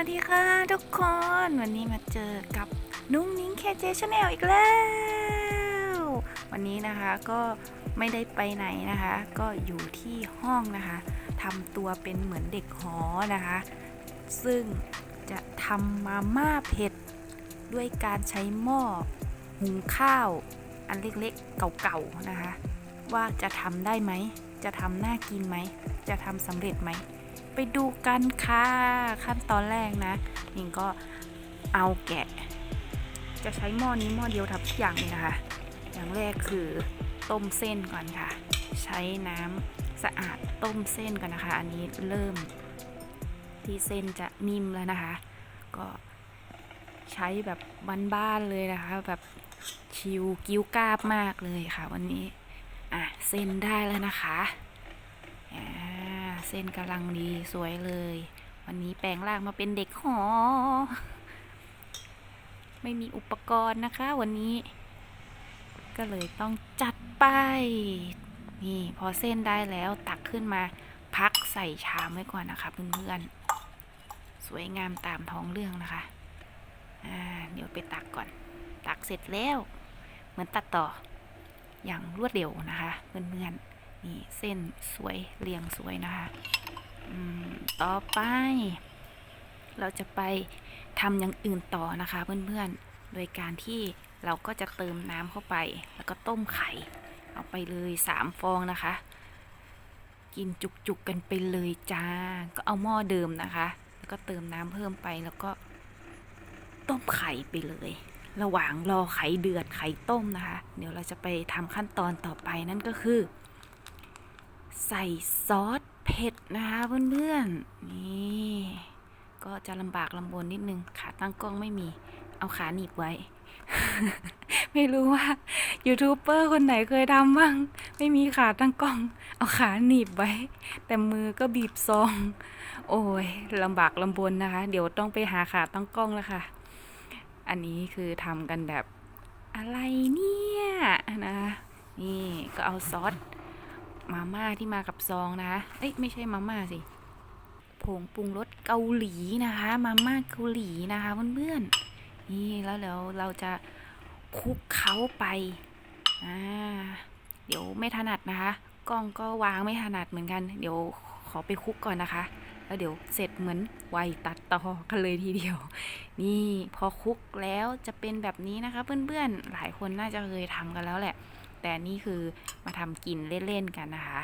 วัสดีค่ะทุกคน วันนี้มาเจอกับนุ้งนิ้งเคเจชาแนลอีกแล้ว วันนี้นะคะก็ไม่ได้ไปไหนนะคะ ก็อยู่ที่ห้องนะคะทำตัวเป็นเหมือนเด็กหอนะคะ ซึ่งจะทำมาม่าเผ็ด ด้วยการใช้หม้อหุงข้าว อันเล็กๆเก่าๆนะคะ ว่าจะทำได้ไหม จะทำน่ากินไหม จะทำสำเร็จไหม ไปดูกันค่ะ ขั้นตอนแรกนะนิงก็เอาแกะ จะใช้หม้อนี้หม้อเดียวทำทุกอย่างเลยนะคะ อย่างแรกคือต้มเส้นก่อนค่ะ ใช้น้ำสะอาดต้มเส้นก่อนนะคะ อันนี้เริ่ม ที่เส้นจะนิ่มแล้วนะคะ ก็ใช้แบบบ้านๆเลยนะคะ แบบชิวกิ้วกราบมากเลยค่ะ วันนี้ อะ เส้นได้แล้วนะคะอ่า เส้นกำลังดีสวยเลย วันนี้แปลงร่างมาเป็นเด็กหอ ไม่มีอุปกรณ์นะคะ วันนี้ ก็เลยต้องจัดไป นี่พอเส้นได้แล้วตักขึ้นมา พักใส่ชามไว้ก่อนนะคะเพื่อนๆ สวยงามตามท้องเรื่องนะคะอ่าเดี๋ยวไปตักก่อน ตักเสร็จแล้ว เหมือนตัดต่ออย่างรวดเร็วนะคะเพื่อนๆ นี่เส้นสวยเรียงสวยนะคะต่อไป เราจะไปทำอย่างอื่นต่อนะคะเพื่อนๆ โดยการที่เราก็จะเติมน้ำเข้าไป แล้วก็ต้มไข่ เอาไปเลยสามฟองนะคะ กินจุกๆกันไปเลยจ้า ก็เอาหม้อเดิมนะคะ แล้วก็เติมน้ำเพิ่มไปแล้วก็ต้มไข่ไปเลย ระหว่างรอไข่เดือดไข่ต้มนะคะ เดี๋ยวเราจะไปทำขั้นตอนต่อไปนั่นก็คือ ใส่ซอสเผ็ดนะคะเพื่อนๆ นี่ ก็จะลำบากลำบนนิดนึง ขาตั้งกล้องไม่มี เอาขาหนีบไว้ ไม่รู้ว่ายูทูบเบอร์คนไหนเคยทำบ้าง ไม่มีขาตั้งกล้อง เอาขาหนีบไว้ แต่มือก็บีบซอง โอ้ยลำบากลำบนนะคะ เดี๋ยวต้องไปหาขาตั้งกล้องแล้วค่ะ อันนี้คือทำกันแบบอะไรเนี่ยนะ นี่ก็เอาซอส มาม่าที่มากับซองนะคะเอ้ยไม่ใช่มาม่าสิผงปรุงรสเกาหลีนะคะ มาม่าเกาหลีนะคะเพื่อนๆนี่แล้วเดี๋ยวเราจะคลุกเขาไปอ่าเดี๋ยวไม่ถนัดนะคะ กล้องก็วางไม่ถนัดเหมือนกัน เดี๋ยวขอไปคลุกก่อนนะคะ แล้วเดี๋ยวเสร็จเหมือนไวตัดต่อกันเลยทีเดียว นี่พอคลุกแล้วจะเป็นแบบนี้นะคะ เพื่อนๆหลายคนน่าจะเคยทำกันแล้วแหละ แต่นี่คือมาทำกินเล่นๆกันนะคะ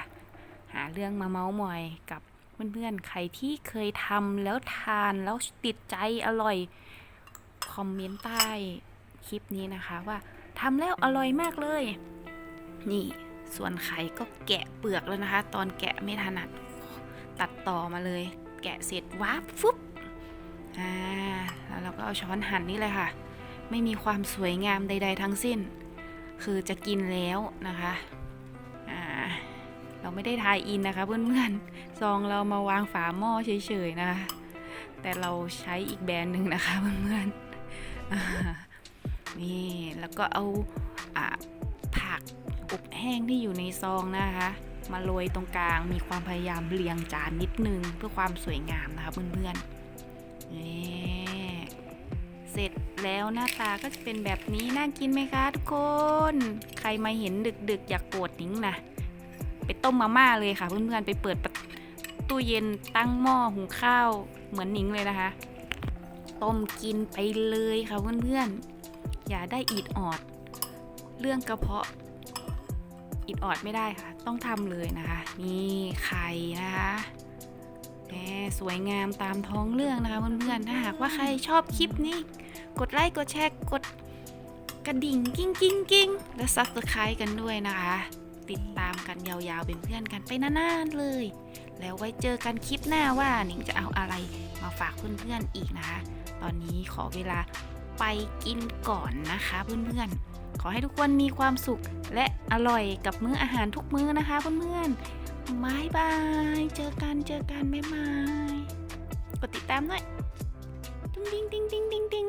หาเรื่องมาเมาส์มอยกับเพื่อนๆ ใครที่เคยทำแล้วทานแล้วติดใจอร่อย คอมเมนต์ใต้คลิปนี้นะคะว่าทำแล้วอร่อยมากเลย นี่ส่วนไข่ก็แกะเปลือกแล้วนะคะ ตอนแกะไม่ถนัดตัดต่อมาเลย แกะเสร็จวับฟุบอ่าแล้วเราก็เอาช้อนหั่นนี่เลยค่ะ ไม่มีความสวยงามใด ๆ ทั้งสิ้น คือจะกินแล้วนะคะเราไม่ได้ทายอินนะคะเพื่อนๆซองเรามาวางฝาหม้อเฉยๆนะคะ แต่เราใช้อีกแบรนด์หนึ่งนะคะเพื่อนๆนี่แล้วก็เอาอ่าผักอบแห้งที่อยู่ในซองนะคะ มาโรยตรงกลางมีความพยายามเรียงจานนิดนึงเพื่อความสวยงามนะคะเพื่อนๆนี่ เสร็จแล้วหน้าตาก็จะเป็นแบบนี้น่ากินไหมคะทุกคน ใครมาเห็นดึกๆ อยากปวดนิ้งนะไปต้มมาม่าเลยค่ะ เพื่อนๆไปเปิดปตู้เย็นตั้งหม้อหุงข้าวเหมือนนิ้งเลยนะคะ ต้มกินไปเลยค่ะเพื่อนๆอย่าได้อีดออด เรื่องกระเพาะอิดออดไม่ได้ค่ะ ต้องทำเลยนะคะ นี่ไข่นะคะแหมสวยงามตามท้องเรื่องนะคะเพื่อนๆ ถ้าหากว่าใครชอบคลิปนี้ กดไลค์กดแชร์กดกระดิ่งกิ้งกิ้งกิ้งและซับสไครต์กันด้วยนะคะ ติดตามกันยาวๆเป็นเพื่อนกันไปนานๆเลย แล้วไว้เจอกันคลิปหน้าว่าหนิงจะเอาอะไรมาฝากเพื่อนๆอีกนะคะ ตอนนี้ขอเวลาไปกินก่อนนะคะเพื่อนๆ ขอให้ทุกคนมีความสุขและอร่อยกับมื้ออาหารทุกมื้อนะคะเพื่อนๆบายบาย เจอกันเจอกันบ๊ายบาย กดติดตามด้วยติ๊งติ๊งติ๊งติ๊งติ๊งติ๊ง